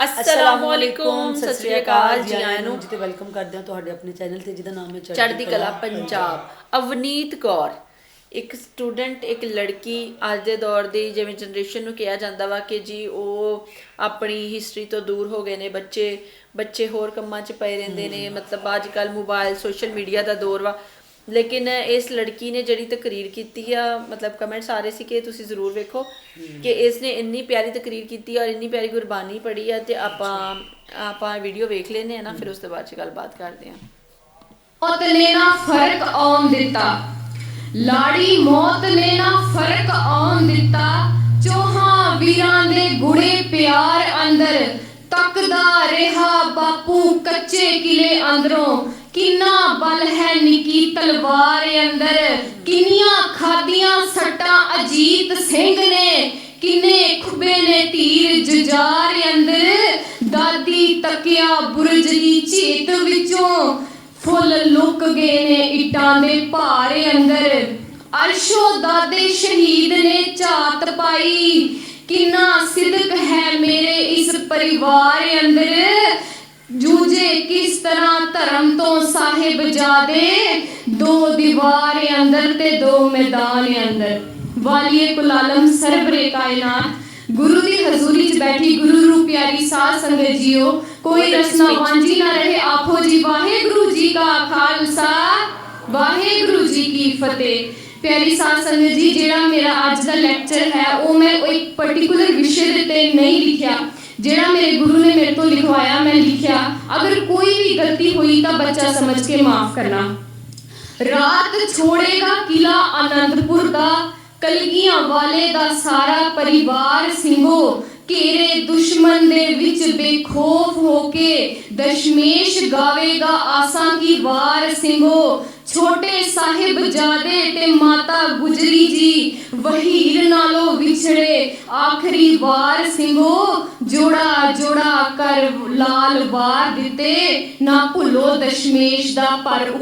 ਅਸਲਾਮੁਅਲੈਕੁਮ ਸਤਿ ਸ੍ਰੀ ਅਕਾਲ ਜੀ ਆਇਆਂ ਨੂੰ। ਤੇ ਵੈਲਕਮ ਕਰਦੇ ਹਾਂ ਤੁਹਾਡੇ ਆਪਣੇ ਚੈਨਲ ਤੇ ਜਿਹਦਾ ਨਾਮ ਹੈ ਚੜ੍ਹਦੀ ਕਲਾ ਪੰਜਾਬ। ਅਵਨੀਤ ਕੌਰ ਇੱਕ ਸਟੂਡੈਂਟ ਇੱਕ ਲੜਕੀ ਅੱਜ ਦੇ ਦੌਰ ਦੀ ਜਿਵੇਂ ਜਨਰੇਸ਼ਨ ਨੂੰ ਕਿਹਾ ਜਾਂਦਾ ਵਾ ਕਿ ਜੀ ਉਹ ਆਪਣੀ ਹਿਸਟਰੀ ਤੋਂ ਦੂਰ ਹੋ ਗਏ ਨੇ ਬੱਚੇ ਬੱਚੇ ਹੋਰ ਕੰਮਾਂ 'ਚ ਪਏ ਰਹਿੰਦੇ ਨੇ। ਮਤਲਬ ਅੱਜ ਕੱਲ ਮੋਬਾਈਲ ਸੋਸ਼ਲ ਮੀਡੀਆ ਦਾ ਦੌਰ ਵਾ। ਲੇਕਿਨ ਇਸ ਲੜਕੀ ਨੇ ਜਿਹੜੀ ਤਕਰੀਰ ਕੀਤੀ ਆ, ਮਤਲਬ ਕਮੈਂਟਸ ਆ ਰਹੇ ਸੀ ਕਿ ਤੁਸੀਂ ਜ਼ਰੂਰ ਵੇਖੋ ਕਿ ਇਸ ਨੇ ਇੰਨੀ ਪਿਆਰੀ ਤਕਰੀਰ ਕੀਤੀ ਔਰ ਇੰਨੀ ਪਿਆਰੀ ਗੁਰਬਾਨੀ ਪੜ੍ਹੀ ਆ ਤੇ ਆਪਾਂ ਆਪਾਂ ਵੀਡੀਓ ਵੇਖ ਲੈਨੇ ਆ ਨਾ, ਫਿਰ ਉਸ ਤੋਂ ਬਾਅਦ ਚ ਗੱਲਬਾਤ ਕਰਦੇ ਆ। ਮੌਤ ਨੇ ਨਾ ਫ਼ਰਕ ਆਉਣ ਦਿੱਤਾ। ਲਾੜੀ ਮੌਤ ਨੇ ਨਾ ਫ਼ਰਕ ਆਉਣ ਦਿੱਤਾ। ਚੋਹਾਂ ਵੀਰਾਂ ਦੇ ਗੁੜੇ ਪਿਆਰ ਅੰਦਰ ਤੱਕਦਾ ਰਿਹਾ ਬਾਪੂ ਕੱਚੇ ਕਿਲੇ ਅੰਦਰੋਂ। ਕਿੰਨਾ ਬਲ ਹੈ ਨਿੱਕੀ ਤਲਵਾਰ ਅੰਦਰ? ਕਿੰਨੀਆਂ ਖਾਦੀਆਂ ਸੱਟਾਂ ਅਜੀਤ ਸਿੰਘ ਨੇ? ਕਿੰਨੇ ਖੁੱਬੇ ਨੇ ਤੀਰ ਜੁਜਾਰ ਅੰਦਰ? ਦਾਦੀ ਤੱਕਿਆ ਬੁਰਜ ਦੀ ਝੇਤ ਵਿੱਚੋਂ ਫੁੱਲ ਲੁਕ ਗਏ ਨੇ ਇਟਾਂ ਦੇ ਭਾਰ ਅੰਦਰ। ਅਰਸ਼ੋ ਦਾਦੇ ਸ਼ਹੀਦ ਨੇ ਝਾਤ ਪਾਈ। ਕਿੰਨਾ ਸਿਦਕ ਹੈ ਮੇਰੇ ਇਸ ਪਰਿਵਾਰ ਅੰਦਰ? ਤਰ੍ਹਾਂ ਧਰਮ ਤੋਂ ਸਾਹਿਬ ਜਾਦੇ। ਦੋ ਦੀਵਾਰ ਅੰਦਰ ਤੇ ਦੋ ਮੈਦਾਨ ਅੰਦਰ। ਵਾਲੀਏ ਕੁਲਾਲਮ ਸਰਬਰੇ ਕਾਇਨਾਤ। ਗੁਰੂ ਦੀ ਹਜ਼ੂਰੀ 'ਚ ਬੈਠੀ ਗੁਰੂ ਰੂਪ ਪਿਆਰੀ ਸਾਧ ਸੰਗਤ ਜੀਓ, ਕੋਈ ਰਸਨਾ ਵਾਂਝੀ ਨਾ ਰਹੇ ਆਖੋ ਜੀ ਵਾਹਿਗੁਰੂ ਜੀ ਕਾ ਖਾਲਸਾ, ਵਾਹਿਗੁਰੂ ਜੀ ਕੀ ਫਤਿਹ। ਪਿਆਰੀ ਸਾਧ ਸੰਗਤ ਜੀ, ਜਿਹੜਾ ਮੇਰਾ ਅੱਜ ਦਾ ਲੈਕਚਰ ਹੈ, ਉਹ ਮੈਂ ਇੱਕ ਪਾਰਟਿਕੂਲਰ ਵਿਸ਼ੇ ਦੇ ਤੇ ਨਹੀਂ ਲਿਖਿਆ। ਜਿਹੜਾ ਮੇਰੇ ਗੁਰੂ ਨੇ ਮੇਰੇ ਤੋਂ ਲਿਖਵਾਇਆ, ਮੈਂ ਲਿਖਿਆ। ਅਗਰ ਕੋਈ ਵੀ ਗਲਤੀ ਹੋਈ ਤਾਂ ਬੱਚਾ ਸਮਝ ਕੇ ਮਾਫ ਕਰਨਾ। ਰਾਤ ਛੋੜੇਗਾ ਕਿਲਾ ਆਨੰਦਪੁਰ ਦਾ, ਕਲਗੀਆਂ ਵਾਲੇ ਦਾ ਸਾਰਾ ਪਰਿਵਾਰ ਸਿੰਘੋ। ਘੇਰੇ ਦੁਸ਼ਮਣ ਦੇ ਵਿੱਚ ਬੇਖੌਫ ਹੋ ਕੇ ਦਸ਼ਮੇਸ਼ ਗਾਵੇਗਾ ਆਸਾਂ ਕੀ ਵਾਰ ਸਿੰਘੋ। ਛੋਟੇ ਸਾਹਿਬ ਜਾਦੇ ਤੇ ਮਾਤਾ ਗੁਜਰੀ ਜੀ ਵਹੀਰ ਨਾਲੋਂ ਵਿਛੜੇ। ਆਖਰੀ ਵਾਰ ਸਿੰਘੋ, ਜੋੜਾ ਜੋੜਾ ਕਰ ਲਾਲ ਵਾਰ ਦਿੱਤੇ। ਨਾ ਭੁੱਲੋ ਦਸ਼ਮੇਸ਼ ਦਾ ਪਰ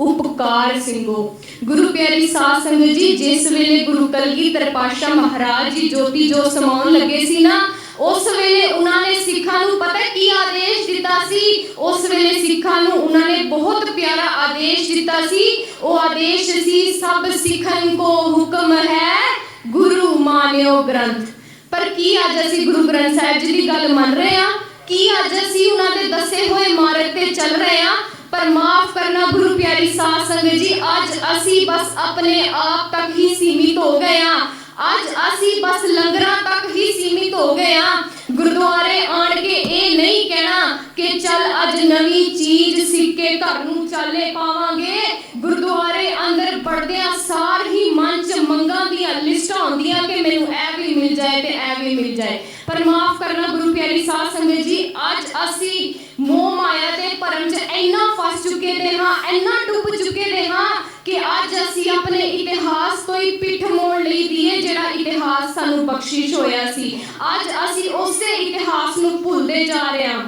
ਉਪਕਾਰ ਸਿੰਘੋ। ਗੁਰੂ ਪਿਆਰੀ ਸਾਧ ਸੰਗਤ ਜੀ, ਜਿਸ ਵੇਲੇ ਗੁਰੂ ਕਲਗੀਧਰ ਪਾਤਸ਼ਾਹ ਮਹਾਰਾਜ ਜੀ ਜੋਤੀ ਜੋ ਸਮਾਉਣ ਲੱਗੇ ਸੀ ਨਾ ਉਸ ਵੇਲੇ ਉਹਨਾਂ ਨੇ ਸਿੱਖਾਂ ਨੂੰ ਪਤਾ ਕੀ ਆਦੇਸ਼ ਦਿੱਤਾ ਸੀ? ਉਸ ਵੇਲੇ ਸਿੱਖਾਂ ਨੂੰ ਉਹਨਾਂ ਨੇ ਬਹੁਤ ਪਿਆਰਾ ਆਦੇਸ਼ ਦਿੱਤਾ ਸੀ। ਉਹ ਆਦੇਸ਼ ਸੀ, ਸਭ ਸਿੱਖਨ ਕੋ ਹੁਕਮ ਹੈ ਗੁਰੂ ਮਾਨਿਓ ਗ੍ਰੰਥ। ਪਰ ਕੀ ਅੱਜ ਅਸੀਂ ਗੁਰੂ ਗ੍ਰੰਥ ਸਾਹਿਬ ਜੀ ਦੀ ਗੱਲ ਮੰਨ ਰਹੇ ਹਾਂ? ਕੀ ਅੱਜ ਅਸੀਂ ਉਹਨਾਂ ਦੇ ਦੱਸੇ ਹੋਏ ਮਾਰਗ ਤੇ ਚੱਲ ਰਹੇ ਹਾਂ? ਪਰ ਮਾਫ ਕਰਨਾ ਗੁਰੂ ਪਿਆਰੀ ਸਾਧ ਸੰਗਤ ਜੀ, ਅੱਜ ਅਸੀਂ ਬਸ ਆਪਣੇ ਆਪ ਤੱਕ ਹੀ ਸੀਮਿਤ ਹੋ ਗਏ ਹਾਂ। ਅੱਜ ਅਸੀਂ ਬਸ ਲੰਗਰਾਂ ਤੱਕ ਹੀ ਸੀਮਿਤ ਹੋ ਗਏ ਹਾਂ। ਗੁਰਦੁਆਰੇ ਆਣ ਕੇ ਇਹ ਨਹੀਂ ਕਹਿਣਾ ਕਿ ਚੱਲ ਅੱਜ ਨਵੀਂ ਚੀਜ਼ ਸਿੱਕੇ ਘਰ ਨੂੰ ਚਾਲੇ ਪਾਵਾਂਗੇ। ਗੁਰਦੁਆਰੇ ਅੰਦਰ ਪੜਦਿਆਂ ਸਾਰ ਹੀ ਮਨ ਚ ਮੰਗਾਂ ਦੀਆਂ ਲਿਸਟਾਂ ਆਉਂਦੀਆਂ ਕਿ ਮੈਨੂੰ ਇਹ ਵੀ ਮਿਲ ਜਾਏ ਤੇ ਇਹ ਵੀ ਮਿਲ ਜਾਏ। ਪਰ ਮਾਫ ਕਰਨਾ ਗੁਰੂ ਪਿਆਰੀ ਸਾਧ ਸੰਗਤ ਜੀ, ਅੱਜ ਅਸੀਂ ਮੋਹ ਮਾਇਆ ਦੇ ਭਰਮ ਚ ਇੰਨਾ ਫਸ ਚੁੱਕੇ ਦੇ ਹਾਂ, ਇੰਨਾ ਡੁੱਬ ਚੁੱਕੇ ਦੇ ਹਾਂ ਕਿ ਅੱਜ ਅਸੀਂ ਆਪਣੇ ਇਤਿਹਾਸ ਤੋਂ ਹੀ ਪਿੱਠ ਮੋੜ ਲਈ ਦੀਏ ਜਿਹੜਾ ਇਤਿਹਾਸ ਸਾਨੂੰ ਬਖਸ਼ਿਸ਼ ਹੋਇਆ ਸੀ ਅੱਜ ਅਸੀਂ ਉਸੇ ਇਤਿਹਾਸ ਨੂੰ ਭੁੱਲਦੇ ਜਾ ਰਹੇ ਹਾਂ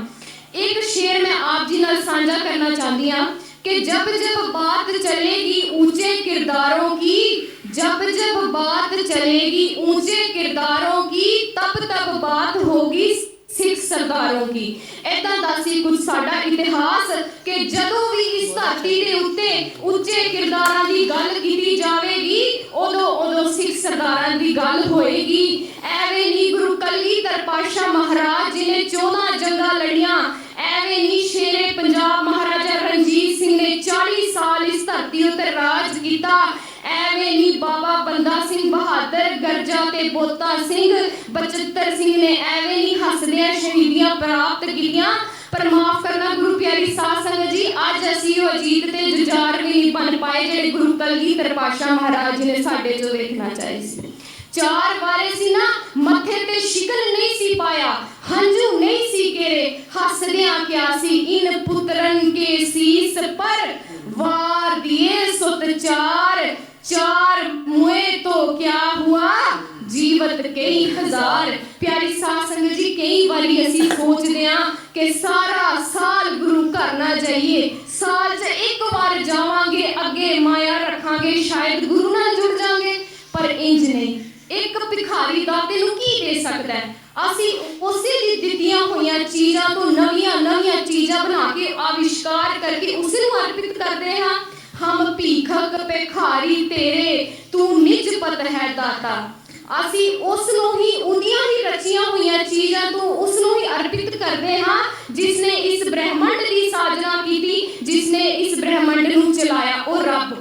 ਇੱਕ ਸ਼ੇਰ ਮੈਂ ਆਪ ਜੀ ਨਾਲ ਸਾਂਝਾ ਕਰਨਾ ਚਾਹੁੰਦੀ ਹਾਂ कि जब जब बात चलेगी ऊंचे किरदारों की जब जब बात चलेगी ऊंचे किरदारों की तब तब बात होगी ਸਿੱਖ ਸਰਦਾਰਾਂ ਕੀ? ਐਦਾਂ ਦਾ ਸੀ ਕੁਝ ਸਾਡਾ ਇਤਿਹਾਸ ਕਿ ਜਦੋਂ ਵੀ ਇਸ ਧਰਤੀ ਦੇ ਉੱਤੇ ਉੱਚੇ ਕਿਰਦਾਰਾਂ ਦੀ ਗੱਲ ਕੀਤੀ ਜਾਵੇਗੀ, ਉਦੋਂ ਉਦੋਂ ਸਿੱਖ ਸਰਦਾਰਾਂ ਦੀ ਗੱਲ ਹੋਏਗੀ। ਐਵੇਂ ਨਹੀਂ ਗੁਰੂ ਕਲਗੀਧਰ ਪਾਤਸ਼ਾਹ ਮਹਾਰਾਜ ਜੀ ਨੇ 14 ਜੰਗਾਂ ਲੜੀਆਂ, ਐਵੇਂ ਨਹੀਂ ਸ਼ੇਰੇ ਪੰਜਾਬ ਮਹਾਰਾਜਾ ਰਣਜੀਤ ਸਿੰਘ ਨੇ 40 ਸਾਲ ਇਸ ਧਰਤੀ ਉੱਤੇ ਰਾਜ ਕੀਤਾ। ਬਹਾਦਰ ਗਰਜਾ ਤੇ ਬੋਤਾ ਸਿੰਘ, ਬਚਿੱਤਰ ਸਿੰਘ ਨੇ ਐਵੇਂ ਨਹੀਂ ਹੱਸਦਿਆਂ ਸ਼ਹੀਦੀਆਂ ਪ੍ਰਾਪਤ ਕੀਤੀਆਂ। ਪਰ ਮਾਫ ਕਰਨਾ ਗੁਰੂ ਪਿਆਰੀ ਸਾਧ ਸੰਗਤ ਜੀ, ਅੱਜ ਅਸੀਂ ਉਹ ਅਜੀਤ ਤੇ ਜੁਝਾਰ ਵੀ ਨਹੀਂ ਬਣ ਪਾਏ, ਜਿਹੜੇ ਗੁਰੂ ਕਲਗੀਧਰ ਪਾਤਸ਼ਾਹ ਮਹਾਰਾਜ ਜੀ ਨੇ ਸਾਡੇ ਚੋਂ ਵੇਖਣਾ ਚਾਹੇ ਸੀ। ਚਾਰ ਵਾਰੇ ਸੀ ਨਾ, ਮੱਥੇ ਤੇ ਸ਼ਿਕਲ ਨਹੀਂ ਸੀ ਪਾਇਆ, ਹੰਝੂ ਨਹੀਂ ਸੀ ਗਿਰੇ ਹੱਸਦਿਆਂ ਕਿਆ ਸੀ, ਇਨ ਪੁੱਤਰਨ ਕੇ ਸੀਸ ਪਰ ਵਾਰ ਦਿਏ ਸੁਤ ਚਾਰ ਚਾਰ ਮੁਏ ਤੋਂ ਕਿਆ ਹੁਆ। ਜੀਵਤ ਕਈ ਹਜ਼ਾਰ। ਪਿਆਰੀ ਸਾਧ ਸੰਗਤ ਜੀ, ਕਈ ਵਾਰੀ ਅਸੀਂ ਸੋਚਦੇ ਆ ਕਿ ਸਾਰਾ ਸਾਲ ਗੁਰੂ ਘਰ ਨਾ ਜਾਈਏ। ਸਾਲ 'ਚ ਇੱਕ ਵਾਰ ਜਾਵਾਂਗੇ, ਅੱਗੇ ਮਾਇਆ ਰੱਖਾਂਗੇ, ਸ਼ਾਇਦ ਗੁਰੂ ਨਾਲ ਜੁੜ ਜਾਾਂਗੇ। ਪਰ ਇੰਜ ਨਹੀਂ। ਇੱਕ ਭਿਖਾਰੀ ਦਾਤੇ ਨੂੰ ਕੀ ਦੇ ਸਕਦਾ ਹੈ? ਅਸੀਂ ਉਸੇ ਦੀ ਦਿੱਤੀਆਂ ਹੋਈਆਂ ਚੀਜ਼ਾਂ ਤੋਂ ਨਵੀਆਂ ਨਵੀਆਂ ਚੀਜ਼ਾਂ ਬਣਾ ਕੇ ਆਵਿਸ਼ਕਾਰ ਕਰਕੇ ਉਸ ਨੂੰ ਅਰਪਿਤ ਕਰਦੇ ਹਾਂ। ਹਮ ਭੀਖਕ ਭਿਖਾਰੀ ਤੇਰੇ, ਤੂੰ ਨਿਜ ਪਤ ਹੈ ਦਾਤਾ। ਅਸੀਂ ਉਸ ਨੂੰ ਹੀ, ਉਹਦੀਆਂ ਹੀ ਰਚੀਆਂ ਹੋਈਆਂ ਚੀਜ਼ਾਂ ਤੋਂ ਉਸ ਨੂੰ ਹੀ ਅਰਪਿਤ ਕਰਦੇ ਹਾਂ ਜਿਸ ਨੇ ਇਸ ਬ੍ਰਹਿਮੰਡ ਦੀ ਸਾਜਨਾ ਕੀਤੀ ਜਿਸ ਨੇ ਇਸ ਬ੍ਰਹਿਮੰਡ ਨੂੰ ਚਲਾਇਆ। ਉਹ ਰੱਬ,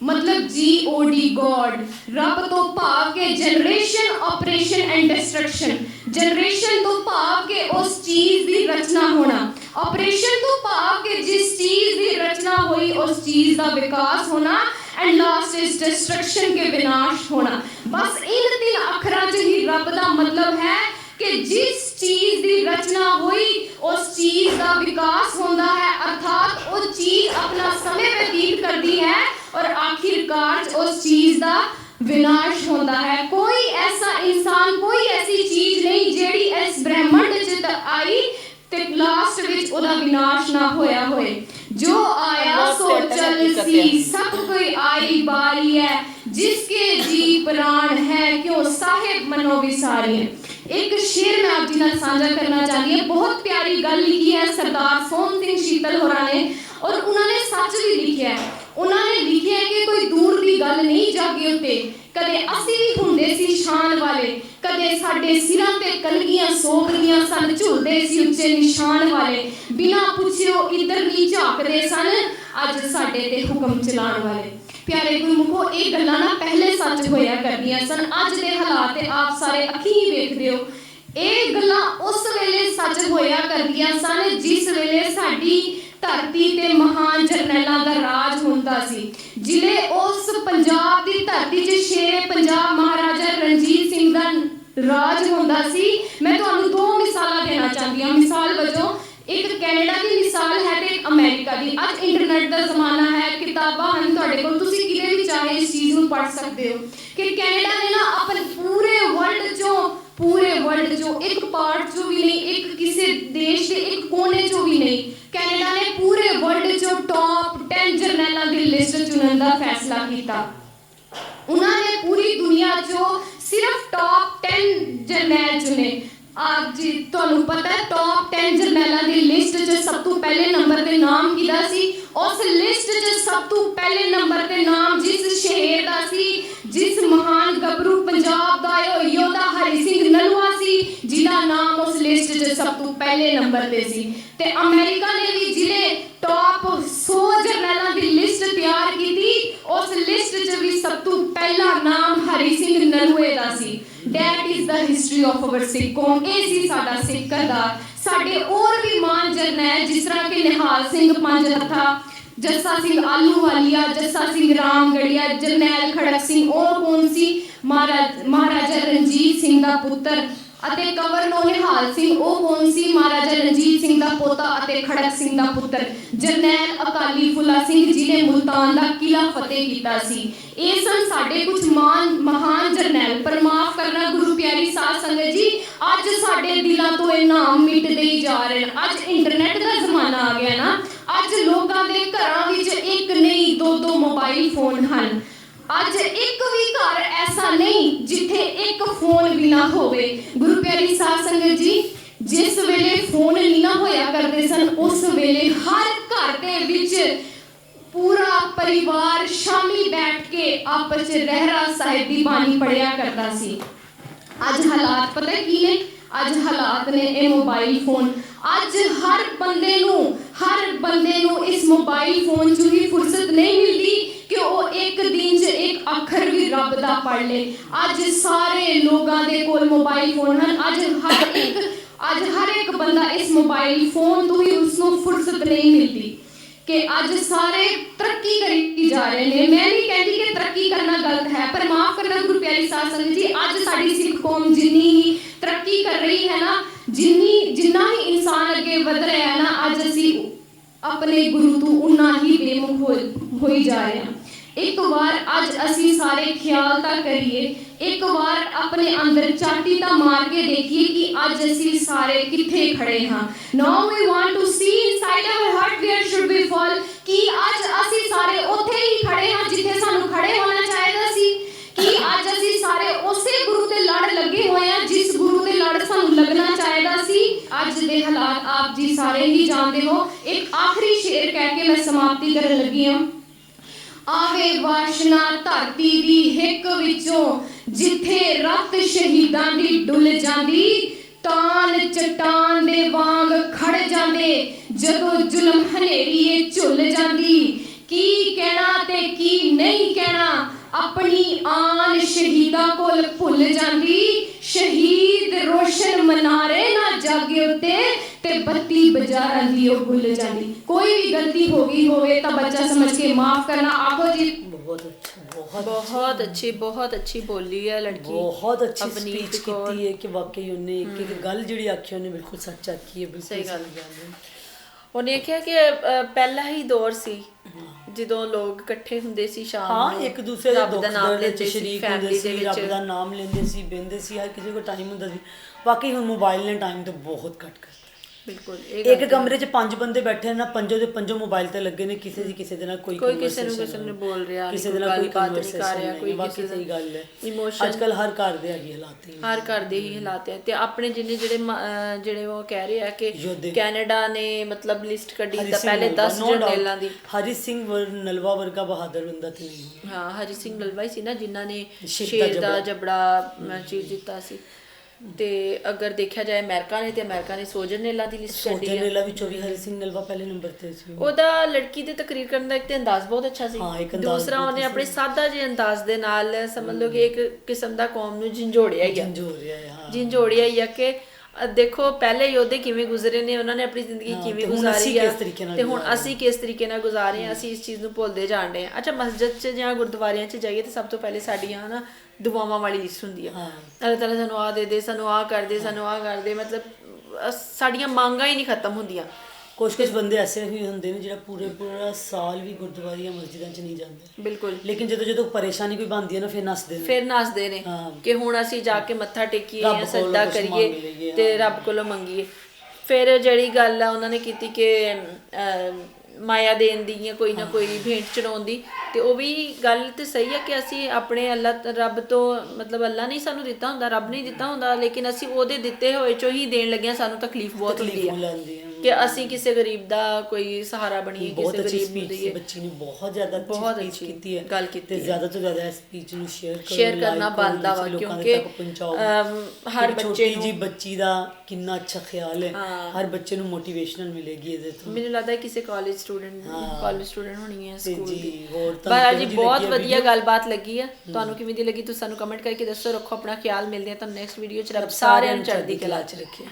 ਮਤਲਬ ਜੀ ਓ ਡੀ ਗੋਡ ਰੱਬ ਤੋਂ ਭਾਵ ਕੇ generation operation and destruction generation ਤੋਂ ਭਾਵ ਕੇ ਉਸ ਚੀਜ਼ ਦੀ ਰਚਨਾ ਹੋਣਾ। ਆਪਰੇਸ਼ਨ ਤੋਂ ਭਾਵ ਕੇ ਜਿਸ ਚੀਜ਼ ਦੀ ਰਚਨਾ ਹੋਈ ਉਸ ਚੀਜ਼ ਦਾ ਵਿਕਾਸ ਹੋਣਾ ਐਂਡ ਲਾਸਟ ਇਜ਼ ਡਿਸਟਰਕਸ਼ਨ ਕੇ ਵਿਨਾਸ਼ ਹੋਣਾ ਬਸ ਇਨ ਤਿੰਨ ਅੱਖਰਾਂ 'ਚ ਹੀ ਰੱਬ ਦਾ ਮਤਲਬ ਹੈ ਕਿ ਜਿਸ ਚੀਜ਼ ਦੀ ਰਚਨਾ ਹੋਈ ਉਸ ਚੀਜ਼ ਦਾ ਵਿਕਾਸ ਹੁੰਦਾ ਹੈ ਅਰਥਾਤ ਉਹ ਚੀਜ਼ ਆਪਣਾ ਸਮੇਂ ਬਤੀਤ ਕਰਦੀ ਹੈ ਔਰ ਆਖਿਰਕਾਰ ਉਸ ਚੀਜ਼ ਦਾ ਵਿਨਾਸ਼ ਹੁੰਦਾ ਹੈ ਕੋਈ ਐਸਾ ਇਨਸਾਨ ਕੋਈ ਐਸੀ ਚੀਜ਼ ਨਹੀਂ ਜਿਹੜੀ ਇਸ ਬ੍ਰਹਿਮੰਡ 'ਚ ਆਈ ਤੇ ਲਾਸਟ ਵਿੱਚ ਉਹਦਾ ਵਿਨਾਸ਼ ਨਾ ਹੋਇਆ ਹੋਏ। ਜੋ ਆਇਆ ਸੋ ਚਲ ਸੀ, ਸਭ ਕੋਈ ਆਈ ਬਾਰੀ ਹੈ ਜਿਸਕੇ ਜੀ ਪ੍ਰਾਣ ਹੈ, ਕਿਉ ਸਾਹਿਬ ਮਨੋ ਵਿਸਾਰੀ ਇੱਕ ਸ਼ੇਰ ਮੈਂ ਆਪ ਜੀ ਨਾਲ ਸਾਂਝਾ ਕਰਨਾ ਚਾਹਦੀ ਹਾਂ। ਬਹੁਤ ਪਿਆਰੀ ਗੱਲ ਲਿਖੀ ਹੈ ਸਰਦਾਰ ਸੋਹਣ ਸਿੰਘ ਸ਼ੀਤਲ ਹੋਰਾਂ ਨੇ। ਔਰ ਉਹਨਾਂ ਨੇ ਸੱਚ ਵੀ ਲਿਖਿਆ ਹੈ। ਉਹਨਾਂ ਨੇ ਲਿਖਿਆ ਕਿ ਕੋਈ ਦੂਰ ਦੀ ਗੱਲ ਨਹੀਂ ਜਾਗੀ ਉੱਤੇ। ਕਦੇ ਅਸੀਂ ਵੀ ਹੁੰਦੇ ਸੀ ਸ਼ਾਨ ਵਾਲੇ। ਕਦੇ ਸਾਡੇ ਸਿਰਾਂ ਤੇ ਕਲਗੀਆਂ ਸੋਗਦੀਆਂ ਸਨ ਝੁਲਦੇ ਸੀ ਉੱਚੇ ਨਿਸ਼ਾਨ ਵਾਲੇ। ਬਿਨਾਂ ਪੁੱਛਿਓ ਇੱਧਰ ਨਹੀਂ ਝਾਕਦੇ ਸਨ, ਅੱਜ ਸਾਡੇ ਤੇ ਹੁਕਮ ਚਲਾਉਣ ਵਾਲੇ। ਪਿਆਰੇ ਗੁਰਮੁਖੋ, ਇਹ ਗੱਲਾਂ ਨਾ ਪਹਿਲੇ ਸੱਚ ਹੋਇਆ ਕਰਦੀਆਂ ਸਨ। ਅੱਜ ਦੇ ਹਾਲਾਤ ਤੇ ਆਪ ਸਾਰੇ ਅੱਖੀਂ ਵੇਖਦੇ ਹੋ ਇਹ ਗੱਲਾਂ ਉਸ ਵੇਲੇ ਸੱਚ ਹੋਇਆ ਕਰਦੀਆਂ ਸਨ, ਜਿਸ ਵੇਲੇ ਸਾਡੀ ਧਰਤੀ ਤੇ ਮਹਾਨ ਜਰਨੈਲਾਂ ਦਾ ਰਾਜ ਹੁੰਦਾ ਸੀ। ਜ਼ਿਲ੍ਹੇ ਉਸ ਪੰਜਾਬ ਦੀ ਧਰਤੀ 'ਚ ਸ਼ੇਰੇ ਪੰਜਾਬ ਮਹਾਰਾਜ ਰਣਜੀਤ ਸਿੰਘ ਦਾ ਰਾਜ ਹੁੰਦਾ ਸੀ ਮੈਂ ਤੁਹਾਨੂੰ ਦੋ ਮਿਸਾਲਾਂ ਦੇਣਾ ਚਾਹੁੰਦੀ ਹਾਂ ਮਿਸਾਲ ਵਜੋਂ ਇੱਕ ਕੈਨੇਡਾ ਦੀ ਮਿਸਾਲ ਹੈ ਤੇ ਇੱਕ ਅਮਰੀਕਾ ਦੀ ਅੱਜ ਇੰਟਰਨੈਟ ਦਾ ਜ਼ਮਾਨਾ ਹੈ, ਕਿਤਾਬਾਂ ਹਨ ਤੁਹਾਡੇ ਕੋਲ, ਤੁਸੀਂ ਕਿਤੇ ਵੀ ਚਾਹੇ ਇਸ ਚੀਜ਼ ਨੂੰ ਪੜ੍ਹ ਸਕਦੇ ਹੋ ਕਿ ਕੈਨੇਡਾ ਨੇ ਨਾ ਆਪਣੇ ਪੂਰੇ ਵਰਲਡ 'ਚੋਂ, ਪੂਰੇ ਵਰਲਡ 'ਚੋਂ ਇੱਕ ਪਾਰਟ 'ਚੋਂ ਵੀ ਨਹੀਂ, ਇੱਕ ਕਿਸੇ ਦੇਸ਼ ਦੇ ਇੱਕ ਕੋਨੇ 'ਚੋਂ ਵੀ ਨਹੀਂ, ਕੈਨੇਡਾ ਨੇ ਪੂਰੇ ਵਰਲਡ 'ਚੋਂ ਟੌਪ 10 ਜਰਨੈਲਾਂ ਦੀ ਲਿਸਟ ਚੁਣਨ ਦਾ ਫੈਸਲਾ ਕੀਤਾ। ਉਹਨਾਂ ਨੇ ਪੂਰੀ ਦੁਨੀਆ 'ਚੋਂ ਸਿਰਫ ਟੌਪ 10 ਜਰਨੈਲ ਚੁਣੇ। ਆਪ ਜੀ, ਤੁਹਾਨੂੰ ਪਤਾ ਹੈ ਟੌਪ 10 ਜਰਨੈਲਾਂ ਦੀ ਲਿਸਟ 'ਚ ਸਭ ਤੋਂ ਪਹਿਲੇ ਨੰਬਰ ਤੇ ਨਾਮ ਕਿਹਦਾ ਸੀ? ਉਸ ਲਿਸਟ 'ਚ ਸਭ ਤੋਂ ਪਹਿਲੇ ਨੰਬਰ ਤੇ ਨਾਮ ਜਿਸ ਸ਼ਹਿਰ ਦਾ ਸੀ, ਜਿਸ ਮਹਾਨ ਗੱਭਰੂ ਪੰਜਾਬ ਦਾ ਇਹ ਯੋਧਾ ਹਰੀ ਸਿੰਘ ਨਲੂਆ ਸੀ, ਜਿਹਦਾ ਨਾਮ ਉਸ ਲਿਸਟ 'ਚ ਸਭ ਤੋਂ ਪਹਿਲੇ ਨੰਬਰ ਤੇ ਸੀ। ਤੇ ਅਮਰੀਕਾ ਨੇ ਵੀ ਜ਼ਿਲ੍ਹੇ ਟੌਪ 100 ਜਰਨੈਲਾਂ ਦੀ ਲਿਸਟ ਤਿਆਰ ਕੀਤੀ, ਉਸ ਲਿਸਟ 'ਚ ਵੀ ਸਭ ਤੋਂ ਪਹਿਲਾ ਨਾਮ ਹਰੀ ਸਿੰਘ ਨਲੂਏ ਦਾ ਸੀ। That is the history of our ਸਿੱਖ ਕੌਮ ਇਹ ਸੀ ਸਾਡਾ ਸਿੱਖ ਕਰਦਾਰ ਸਾਡੇ ਹੋਰ ਵੀ ਮਾਨ ਜਰਨੈਲ ਜਿਸ ਤਰ੍ਹਾਂ ਕਿ ਨਿਹਾਲ ਸਿੰਘ ਪੰਜ ਰੱਥਾ ਜੱਸਾ ਸਿੰਘ ਆਲੂਵਾਲੀਆ ਜੱਸਾ ਸਿੰਘ ਰਾਮਗੜੀਆ ਜਰਨੈਲ ਖੜਕ ਸਿੰਘ ਉਹ ਕੌਣ ਸੀ ਮਹਾਰਾਜ ਮਹਾਰਾਜਾ ਰਣਜੀਤ ਸਿੰਘ ਦਾ ਪੁੱਤਰ ਅਤੇ ਕਵਰਨੋ ਨਿਹਾਲ ਸਿੰਘ ਉਹ ਕੌਣ ਸੀ? ਮਹਾਰਾਜਾ ਰਣਜੀਤ ਸਿੰਘ ਦਾ ਪੋਤਾ ਅਤੇ ਖੜਕ ਸਿੰਘ ਦਾ ਪੁੱਤਰ, ਜਰਨੈਲ ਅਕਾਲੀ ਫੁੱਲਾ ਸਿੰਘ ਜੀ ਮੁਲਤਾਨ ਦਾ ਕਿਲਾ ਫਤਿਹ ਕੀਤਾ ਸੀ। ਇਹ ਸਨ ਸਾਡੇ ਕੁਝ ਮਾਨ, ਮਹਾਨ ਜਰਨੈਲ। ਪਰਮਾਫ ਕਰਨਾ ਗੁਰੂ ਪਿਆਰੀ ਸਾਧ ਸੰਗਤ ਜੀ, ਅੱਜ ਸਾਡੇ ਦਿਲਾਂ ਤੋਂ ਇਹ ਨਾਮ ਮਿਟਦੇ ਹੀ ਜਾ ਰਹੇ ਨੇ ਅੱਜ ਇੰਟਰਨੈਟ ਦਾ ਜ਼ਮਾਨਾ ਆ ਗਿਆ ਨਾ। ਅੱਜ ਲੋਕਾਂ ਦੇ ਘਰਾਂ ਵਿੱਚ ਇੱਕ ਨਹੀਂ ਦੋ ਦੋ ਮੋਬਾਈਲ ਫੋਨ ਹਨ। ਅੱਜ ਇੱਕ ਵੀ ਘਰ ਐਸਾ ਨਹੀਂ ਜਿੱਥੇ ਇੱਕ ਫੋਨ ਵੀ ਨਾ ਹੋਵੇ। ਗੁਰੂ ਪਿਆਰੀ ਸਾਧ ਸੰਗਤ ਜੀ, ਜਿਸ ਵੇਲੇ ਫੋਨ ਨਹੀਂ ਨਾ ਹੋਇਆ ਕਰਦੇ ਸਨ, ਉਸ ਵੇਲੇ ਹਰ ਘਰ ਦੇ ਵਿੱਚ ਪੂਰਾ ਪਰਿਵਾਰ ਸ਼ਾਮੀ ਬੈਠ ਕੇ ਆਪਸ ਵਿੱਚ ਰਹਿਰਾ ਸਾਹਿਬ ਦੀ ਬਾਣੀ ਪੜਿਆ ਕਰਦਾ ਸੀ। ਅੱਜ ਹਾਲਾਤ ਪਤਾ ਕੀ ਨੇ? ਅੱਜ ਹਾਲਾਤ ਨੇ ਇਹ ਮੋਬਾਈਲ ਫੋਨ ਅੱਜ ਹਰ ਬੰਦੇ ਨੂੰ, ਹਰ ਬੰਦੇ ਨੂੰ ਇਸ ਮੋਬਾਈਲ ਫੋਨ 'ਚ ਹੀ ਫੁਰਸਤ ਨਹੀਂ ਮਿਲਦੀ। ਕਿ ਉਹ ਇੱਕ ਦਿਨ 'ਚ ਇੱਕ ਅੱਖਰ ਵੀ ਰੱਬ ਦਾ ਪੜ੍ਹ ਲੇ। ਅੱਜ ਸਾਰੇ ਲੋਕਾਂ ਦੇ ਕੋਲ ਮੋਬਾਈਲ ਫੋਨ ਹਨ। ਅੱਜ ਹਰ ਇੱਕ ਅੱਜ ਹਰ ਇੱਕ ਬੰਦਾ ਇਸ ਮੋਬਾਈਲ ਫੋਨ ਤੋਂ ਹੀ ਉਸ ਨੂੰ ਫੁਰਸਤ ਨਹੀਂ ਮਿਲਦੀ ਕਿ ਅੱਜ ਸਾਰੇ ਤਰੱਕੀ ਕਰੀ ਜਾ ਰਹੇ ਨੇ ਮੈਂ ਨਹੀਂ ਕਹਿੰਦੀ ਕਿ ਤਰੱਕੀ ਕਰਨਾ ਗਲਤ ਹੈ ਪਰ ਮਾਫ ਕਰਨਾ ਗੁਰੂ ਪਿਆਰੀ ਸਾਧ ਸੰਗਤ ਜੀ ਅੱਜ ਸਾਡੀ ਸਿੱਖ ਕੌਮ ਜਿੰਨੀ ਹੀ ਤਰੱਕੀ ਕਰ ਰਹੀ ਹੈ ਨਾ ਜਿੰਨੀ ਜਿੰਨਾ ਹੀ ਇਨਸਾਨ ਅੱਗੇ ਵਧ ਰਿਹਾ ਹੈ ਨਾ ਅੱਜ ਅਸੀਂ ਆਪਣੇ ਗੁਰੂ ਤੋਂ ਉਨਾ ਹੀ ਬੇਮੁਖ ਹੋ ਹੋਈ ਜਾ ਰਹੇ ਹਾਂ ਇੱਕ ਵਾਰ ਅੱਜ ਅਸੀਂ ਸਾਰੇ ਖਿਆਲ ਤਾਂ ਕਰੀਏ, ਇੱਕ ਵਾਰ ਆਪਣੇ ਅੰਦਰ ਚਾਟੀ ਤਾਂ ਮਾਰ ਕੇ ਦੇਖੀਏ ਕਿ ਅੱਜ ਅਸੀਂ ਸਾਰੇ ਕਿੱਥੇ ਖੜੇ ਹਾਂ। Now we want to see inside our heart where should we fall ਕਿ ਅੱਜ ਅਸੀਂ ਸਾਰੇ ਉੱਥੇ ਹੀ ਖੜੇ ਹਾਂ ਜਿੱਥੇ ਸਾਨੂੰ ਖੜੇ ਹੋਣਾ ਚਾਹੀਦਾ ਸੀ। ਕਿ ਅੱਜ ਅਸੀਂ ਸਾਰੇ ਉਸੇ ਗੁਰੂ ਤੇ ਲੜ ਲੱਗੇ ਹੋਏ ਹਾਂ ਜਿਸ ਗੁਰੂ ਤੇ ਲੜ ਸਾਨੂੰ ਲੱਗਣਾ ਚਾਹੀਦਾ ਸੀ। ਅੱਜ ਦੇ ਹਾਲਾਤ ਆਪ ਜੀ ਸਾਰੇ ਹੀ ਜਾਣਦੇ ਹੋ। ਇੱਕ ਆਖਰੀ ਸ਼ੇਰ ਕਹਿ ਕੇ ਮੈਂ ਸਮਾਪਤੀ ਕਰਨ ਲੱਗੀ ਹਾਂ। ਆਵੇ ਵਾਸ਼ਨਾ ਧਰਤੀ ਦੀ ਹਿੱਕ ਵਿੱਚੋਂ ਜਿੱਥੇ ਰਤ ਸ਼ਹੀਦਾਂ ਦੀ ਡੁੱਲ ਜਾਂਦੀ ਤਾਨ ਚਟਾਨ ਦੇ ਵਾਂਗ ਖੜ ਜਾਂਦੇ, ਜਦੋਂ ਜ਼ੁਲਮ ਹਨੇਰੀਏ ਇਹ ਝੁੱਲ ਜਾਂਦੀ। ਕੀ ਕਹਿਣਾ ਤੇ ਕੀ ਨਹੀਂ ਕਹਿਣਾ, ਆਪਣੀ ਆਨ ਸ਼ਹੀਦਾਂ ਕੋਲ ਭੁੱਲ ਜਾਂਦੀ। ਸ਼ਹੀਦ ਰੋਸ਼ਨ ਮਨਾਰੇ ਨਾ ਜਾਗੇ ਉੱਤੇ ਤੇ ਬੱਤੀ ਬਾਜ਼ਾਰਾਂ ਦੀ ਉਹ ਭੁੱਲ ਜਾਂਦੀ। ਕੋਈ ਵੀ ਗਲਤੀ ਹੋ ਗਈ ਹੋਵੇ ਤਾਂ ਬੱਚਾ ਸਮਝ ਕੇ ਮਾਫ ਕਰਨਾ। ਆਖੋ ਜੀ। ਬਹੁਤ ਅੱਛਾ ਬਹੁਤ ਬਹੁਤ ਅੱਛੀ ਬਹੁਤ ਅੱਛੀ ਬੋਲੀ ਹੈ ਲੜਕੀ। ਬਹੁਤ ਅੱਛੀ ਸਪੀਚ ਕੌਰ। ਕੀਤੀ ਹੈ ਕਿ ਵਾਕਈ ਉਹਨੇ ਇੱਕ ਇੱਕ ਗੱਲ ਜਿਹੜੀ ਆਖੀ ਉਹਨੇ ਬਿਲਕੁਲ ਸੱਚ ਆਖੀ ਹੈ ਬਿਲਕੁਲ ਸਹੀ ਗੱਲ ਹੈ। ਉਹਨੇ ਕਿਹਾ ਕਿ ਪਹਿਲਾ ਹੀ ਦੌਰ ਸੀ ਜਦੋਂ ਲੋਕ ਇਕੱਠੇ ਹੁੰਦੇ ਸੀ ਸ਼ਾਮ ਹਾਂ ਨੂੰ। ਇੱਕ ਦੂਸਰੇ ਦੇ ਦੁੱਖ ਦਾ ਨਾਮ ਦਰਦ ਲੈਂਦੇ ਵਿੱਚ ਸੀ ਸ਼ਰੀਕ ਹੁੰਦੇ ਫੈਮਿਲੀ ਦੇ ਸੀ ਰੱਬ ਵਿੱਚ ਦਾ ਨਾਮ ਲੈਂਦੇ ਸੀ ਬਹਿੰਦੇ ਸੀ ਹਰ ਕਿਸੇ ਕੋਲ ਟਾਈਮ ਹੁੰਦਾ ਸੀ। ਬਾਕੀ ਹੁਣ ਮੋਬਾਈਲ ਨੇ ਟਾਈਮ ਤੋਂ ਬਹੁਤ ਘੱਟ ਕਰਤਾ ਬਿਲਕੁਲ ਇੱਕ ਕਮਰੇ 'ਚ ਪੰਜ ਬੰਦੇ ਬੈਠੇ ਨੇ ਪੰਜੋ ਦੇ ਪੰਜੋ ਮੋਬਾਈਲ ਤੇ ਲੱਗੇ ਨੇ ਕਿਸੇ ਦੀ ਕਿਸੇ ਦੇ ਨਾਲ ਕੋਈ ਕੋਈ ਕਿਸੇ ਨੂੰ ਕਿਸੇ ਨੂੰ। ਬੋਲ ਰਿਹਾ ਕਿਸੇ ਦੇ ਨਾਲ ਕੋਈ ਨਹੀਂ ਕਰ ਰਿਹਾ, ਕੋਈ ਕਿਸੇ ਸਹੀ ਗੱਲ ਹੈ। emotion- ਅੱਜ ਕੱਲ ਹਰ ਘਰ ਦੇ ਹੈਗੀ ਹਾਲਾਤ ਹੀ ਹਰ ਘਰ ਦੇ ਹੀ ਹਾਲਾਤ ਹੈ ਤੇ ਆਪਣੇ ਜਿੰਨੇ ਜਿਹੜੇ ਜਿਹੜੇ ਉਹ ਕਹਿ ਰਹੇ ਆ ਕਿ। ਕੈਨੇਡਾ ਨੇ ਮਤਲਬ ਲਿਸਟ ਕੱਢੀ ਤਾਂ ਪਹਿਲੇ ਨਲਵਾ, 10 no doubt, ਜਰਨੈਲਾਂ ਦੀ। ਹਰੀ ਸਿੰਘ ਵਰ ਨਲਵਾ ਵਰਗਾ ਬਹਾਦਰ ਬੰਦਾ ਤੇ ਨਹੀਂ। ਹੋਣਾ। ਹਾਂ ਹਰੀ ਸਿੰਘ ਨਲਵਾਈ ਸੀ ਨਾ ਜਿਨ੍ਹਾਂ ਨੇ ਸ਼ੇਰ ਦਾ ਦਾ ਜਬੜਾ। ਚੀਰ ਦਿੱਤਾ ਸੀ। ਤੇ ਅਗਰ ਦੇਖਿਆ ਜਾਏ ਅਮਰੀਕਾ ਨੇ ਤੇ ਅਮਰੀਕਾ ਨੇ ਸੋ ਜਰਨੈਲਾਂ ਦੀ ਲਿਸਟ ਕੱਢੀ ਸੋਜਨ ਹੈ ਨੀਲਾ ਵੀ ਚੋਰੀ ਹਰੀ ਸਿੰਘ ਨਲਵਾ ਪਹਿਲੇ ਨੰਬਰ ਤੇ ਸੀ ਉਹਦਾ ਲੜਕੀ ਦੇ ਤਕਰੀਰ ਕਰਨ ਦਾ ਇੱਕ ਤੇ ਅੰਦਾਜ਼ ਬਹੁਤ ਅੱਛਾ ਸੀ। ਹਾਂ, ਇੱਕ ਅੰਦਾਜ਼ ਦੂਸਰਾ ਉਹਨੇ ਆਪਣੇ ਸਾਦਾ ਜਿਹੇ ਅੰਦਾਜ਼ ਦੇ ਨਾਲ ਸਮਝ ਲਓ ਕਿ ਇੱਕ ਕਿਸਮ ਦਾ ਕੌਮ ਨੂੰ ਝੰਜੋੜਿਆ ਹੀ ਆ। ਜੰਜ ਹੋ। ਝੰਜੋੜਿਆ ਹੀ ਆ ਕਿ ਦੇਖੋ ਪਹਿਲੇ ਯੋਧੇ ਕਿਵੇਂ ਗੁਜ਼ਰੇ ਨੇ ਉਹਨਾਂ ਨੇ ਆਪਣੀ ਜ਼ਿੰਦਗੀ ਕਿਵੇਂ ਗੁਜ਼ਾਰੀ ਆ ਕਿਸ ਤਰੀਕੇ ਨਾਲ ਤੇ ਹੁਣ ਅਸੀਂ ਕਿਸ ਤਰੀਕੇ ਨਾਲ ਗੁਜ਼ਾਰ ਰਹੇ ਹਾਂ। ਅਸੀਂ ਇਸ ਚੀਜ਼ ਨੂੰ ਭੁੱਲਦੇ ਜਾਣ ਰਹੇ ਹਾਂ ਅੱਛਾ ਮਸਜਿਦ 'ਚ ਜਾਂ ਗੁਰਦੁਆਰਿਆਂ 'ਚ ਜਾਈਏ ਤਾਂ ਸਭ ਤੋਂ ਪਹਿਲੇ ਸਾਡੀਆਂ ਹਨਾ ਦੁਆਵਾਂ ਵਾਲੀ ਲਿਸਟ ਹੁੰਦੀ ਆ। ਅੱਲਾਹ ਤਾਲਾ ਸਾਨੂੰ ਆ ਦੇ ਦੇ ਸਾਨੂੰ ਆ ਕਰ ਦੇ ਸਾਨੂੰ ਆ ਕਰ ਦੇ ਮਤਲਬ ਸਾਡੀਆਂ ਮੰਗਾਂ ਹੀ ਨਹੀਂ ਖਤਮ ਹੁੰਦੀਆਂ। ਕੁਝ ਕੁਝ ਬੰਦੇ ਐਸੇ ਵੀ ਹੁੰਦੇ ਨੇ ਜਿਹੜਾ ਪੂਰੇ ਪੂਰਾ ਸਾਲ ਵੀ ਗੁਰਦੁਆਰੇ ਜਾਂ ਮਸਜਿਦਾਂ 'ਚ ਨਹੀਂ ਜਾਂਦੇ। ਬਿਲਕੁਲ। ਲੇਕਿਨ ਜਦੋਂ ਜਦੋਂ ਪਰੇਸ਼ਾਨੀ ਕੋਈ ਬਣਦੀ ਹੈ ਨਾ ਫਿਰ ਨੱਸਦੇ ਨੇ। ਫਿਰ ਨੱਸਦੇ ਨੇ ਹਾਂ। ਕਿ ਹੁਣ ਅਸੀਂ ਜਾ ਕੇ ਮੱਥਾ ਟੇਕੀਏ ਰੱਬ ਜਾਂ ਕੋਲੋਂ ਸਜਦਾ ਕੁਛ ਮੰਗ ਕਰੀਏ ਤੇ। ਰੱਬ ਕੋਲੋਂ ਮੰਗੀਏ। ਫਿਰ ਜਿਹੜੀ ਗੱਲ ਆ ਉਹਨਾਂ ਨੇ ਕੀਤੀ ਕਿ ਅਮ, ਮਾਇਆ ਦੇਣ ਦੀ ਜਾਂ ਕੋਈ ਨਾ ਕੋਈ ਭੇਂਟ ਚੜਾਉਣ ਦੀ। ਤੇ ਉਹ ਵੀ ਗੱਲ ਤੇ ਸਹੀ ਹੈ ਕਿ ਅਸੀਂ ਆਪਣੇ ਅੱਲਾ ਰੱਬ ਤੋਂ ਮਤਲਬ ਅੱਲਾ ਨਹੀਂ ਸਾਨੂੰ ਦਿੱਤਾ ਹੁੰਦਾ ਰੱਬ ਨਹੀਂ ਦਿੱਤਾ ਹੁੰਦਾ ਲੇਕਿਨ ਅਸੀਂ ਉਹਦੇ ਦਿੱਤੇ ਹੋਏ ਚੋਂ ਹੀ ਦੇਣ ਲੱਗਿਆ ਸਾਨੂੰ ਤਕਲੀਫ ਬਹੁਤ ਹੁੰਦੀ ਤਕਲੀਫ ਹੈ ਲੈਂਦੀ ਹੈ ਕਿ ਅਸੀਂ ਕਿਸੇ ਗਰੀਬ ਦਾ ਕੋਈ ਸਹਾਰਾ ਬਣੀਏ ਕਿਸੇ ਗਰੀਬ ਦਈਏ ਬੱਚੀ ਨੇ ਬਹੁਤ ਜ਼ਿਆਦਾ ਬਹੁਤ ਅੱਛੀ ਕੀਤੀ ਹੈ ਗੱਲ ਕੀਤੀ ਤੇ ਹੈ। ਜ਼ਿਆਦਾ ਤੋਂ ਜ਼ਿਆਦਾ ਇਸ ਸਪੀਚ ਨੂੰ ਸ਼ੇਅਰ ਕਰੋ ਸ਼ੇਅਰ ਕਰਨਾ ਬਣਦਾ ਵਾ ਕਿਉਂਕਿ ਹਰ ਬੱਚੇ ਨੂੰ ਜੀ ਬੱਚੀ ਦਾ ਕਿੰਨਾ ਅੱਛਾ ਖਿਆਲ ਹੈ। ਹਰ ਬੱਚੇ ਨੂੰ ਮੋਟੀਵੇਸ਼ਨਲ ਮਿਲੇਗੀ ਇਹਦੇ ਤੋਂ ਮੈਨੂੰ ਲੱਗਦਾ ਹੈ ਕਿਸੇ ਕਾਲਜ ਸਟੂਡੈਂਟ। ਕਾਲਜ ਸਟੂਡੈਂਟ ਹੋਣੀ ਹੈ ਸਕੂਲ ਦੀ ਬਾਈ ਜੀ ਬਹੁਤ ਵਧੀਆ? ਗੱਲਬਾਤ ਲੱਗੀ ਹੈ ਤੁਹਾਨੂੰ ਕਿਵੇਂ ਦੀ ਲੱਗੀ ਤੁਸੀਂ ਸਾਨੂੰ ਕਮੈਂਟ ਕਰਕੇ ਦੱਸੋ ਰੱਖੋ ਆਪਣਾ ਖਿਆਲ ਮਿਲਦੇ ਆ ਤੁਹਾਨੂੰ ਨੈਕਸਟ ਵੀਡੀਓ ਚ ਰੱਬ ਸਾਰਿਆਂ ਨੂੰ ਚੜ੍ਹਦੀ ਕਲਾ ਚ ਰੱਖੇ